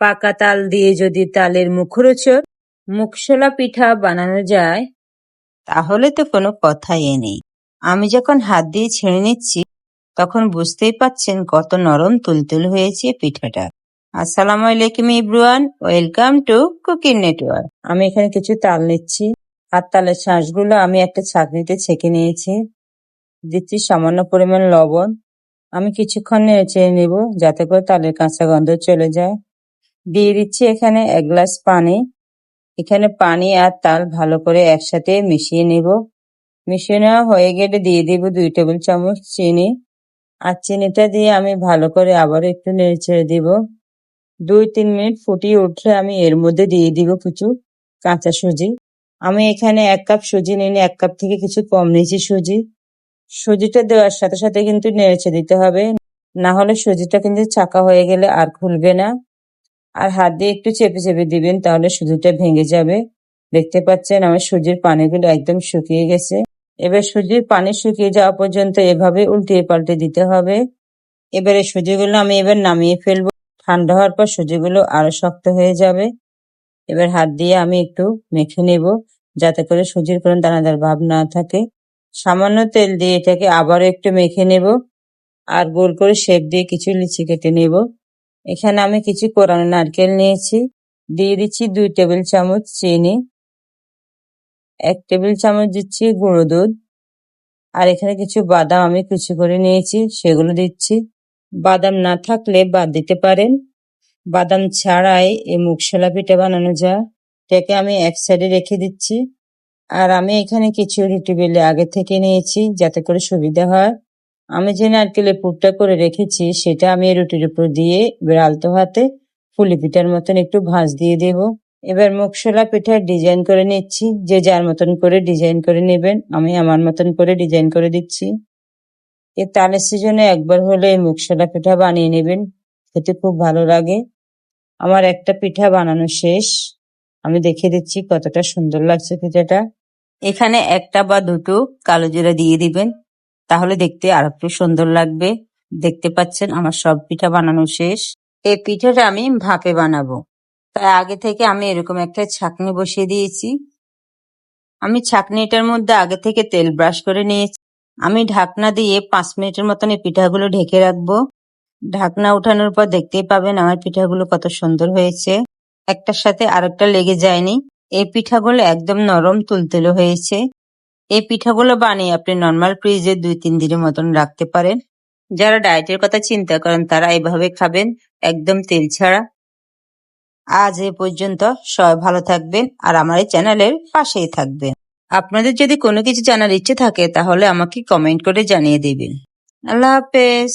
পাকা তাল দিয়ে যদি তালের মুখরোচক মুখশোলা পিঠা বানানো যায়, তাহলে তো কোনো কথাই নেই। আমি যখন হাত দিয়ে ছেড়ে নিচ্ছি, তখন বুঝতেই পাচ্ছেন কত নরম তুলতুল হয়েছে পিঠাটা। আসসালামু আলাইকুম ইব্রুয়ান, ওয়েলকাম টু কুকিং নেটওয়ার্ক। আমি এখানে কিছু তাল নিচ্ছি। আর তালের শাঁসগুলো আমি একটা ছাঁকনিতে ছেঁকে নিয়েছি। দিচ্ছি সামান্য পরিমাণ লবণ। আমি কিছুক্ষণ নেড়ে চেড়ে নেব, যাতে করে তালের কাঁচা গন্ধ চলে যায়। দিয়ে দিচ্ছি এখানে এক গ্লাস পানি। এখানে পানি আর তাল ভালো করে একসাথে মিশিয়ে নেব। মিশিয়ে নেওয়া হয়ে গেলে দিয়ে দিব দুই টেবিল চামচ চিনি। আর চিনিটা দিয়ে আমি ভালো করে আবার একটু নেড়ে দিব। দুই তিন মিনিট ফুটিয়ে উঠলে আমি এর মধ্যে দিয়ে দিব কিছু কাঁচা সুজি। আমি এখানে এক কাপ সুজি নিয়ে এক কাপ থেকে কিছু কম নিয়েছি সুজি। সুজিটা দেওয়ার সাথে সাথে কিন্তু নেড়েছে দিতে হবে। না হলে সুজিটা কিন্তু চাকা হয়ে গেলে আর খুলবে না। আর হাত দিয়ে একটু চেপে চেপে দিবেন, তাহলে সুজিটা ভেঙে যাবে। দেখতে পাচ্ছেন আমার সুজির পানিগুলো একদম শুকিয়ে গেছে। এবার সুজির পানি শুকিয়ে যাওয়া পর্যন্ত এভাবে উল্টিয়ে পাল্টে দিতে হবে। এবারে সুজিগুলো আমি এবার নামিয়ে ফেলব। ঠান্ডা হওয়ার পর সুজিগুলো আরও শক্ত হয়ে যাবে। এবার হাত দিয়ে আমি একটু মেখে নেব, যাতে করে সুজির কোনো দানাদার ভাব না থাকে। সামান্য তেল দিয়ে এটাকে আবারও একটু মেখে নেব। আর গোল করে শেপ দিয়ে কিছু লিচি কেটে নেব। এখানে আমি কিছু কোরানো নারকেল নিয়েছি। দিয়ে দিচ্ছি দুই টেবিল চামচ চিনি, এক টেবিল চামচ দিচ্ছি গুঁড়ো দুধ, আর এখানে কিছু বাদাম আমি কুচি করে নিয়েছি, সেগুলো দিচ্ছি। বাদাম না থাকলে বাদ দিতে পারেন। বাদাম ছাড়াই এই মুগশলা পিঠে বানানো যায়। এটাকে আমি এক সাইডে রেখে দিচ্ছি। আর আমি এখানে কিছু রুটি বেলে আগে থেকে নিয়েছি, যাতে করে সুবিধা হয়। আমি যে নারকেলের পুরটা করে রেখেছি, সেটা আমি রুটির উপর দিয়ে বেড়ালতো হাতে ফুলি পিঠার মতন একটু ভাঁজ দিয়ে দেব। এবার মুগশলা পিঠার ডিজাইন করে নিচ্ছি। যে যার মতন করে ডিজাইন করে নেবেন, আমি আমার মতন করে ডিজাইন করে দিচ্ছি। এ তালের সিজনে একবার হলে এই মুগশলা পিঠা বানিয়ে নেবেন, খেতে খুব ভালো লাগে। আমার একটা পিঠা বানানো শেষ। আমি দেখে দিচ্ছি কতটা সুন্দর লাগছে পিঠাটা। এখানে একটা বা দুটো কালো জিরা দিয়ে দিবেন। তাহলে দেখতে আর একটু সুন্দর লাগবে। দেখতে পাচ্ছেন আমার সব পিঠা বানানো শেষ। এই পিঠাটা আমি ভাপে বানাবো। তাই আগে থেকে আমি এরকম একটা ছাকনি বসিয়ে দিয়েছি। আমি ছাকনিটার মধ্যে আগে থেকে তেল ব্রাশ করে নিয়েছি। আমি ঢাকনা দিয়ে পাঁচ মিনিটের মতন এই পিঠাগুলো ঢেকে রাখব। ঢাকনা উঠানোর পর দেখতেই পাবেন আমার পিঠাগুলো কত সুন্দর হয়েছে। একটার সাথে আরেকটা লেগে যায়নি। এই পিঠাগুলো একদম নরম তুলতুলে হয়েছে। এই পিঠাগুলো বানিয়ে আপনি নর্মাল ফ্রিজে দুই, তিন দিনের মতন রাখতে পারেন। যারা ডায়েটের কথা চিন্তা করেন, তারা এভাবে খাবেন, একদম তেল ছাড়া। আজ এ পর্যন্ত সবাই ভালো থাকবেন আর আমার এই চ্যানেলের পাশেই থাকবেন। আপনাদের যদি কোনো কিছু জানার ইচ্ছে থাকে, তাহলে আমাকে কমেন্ট করে জানিয়ে দেবেন। আল্লাহ হাফেজ।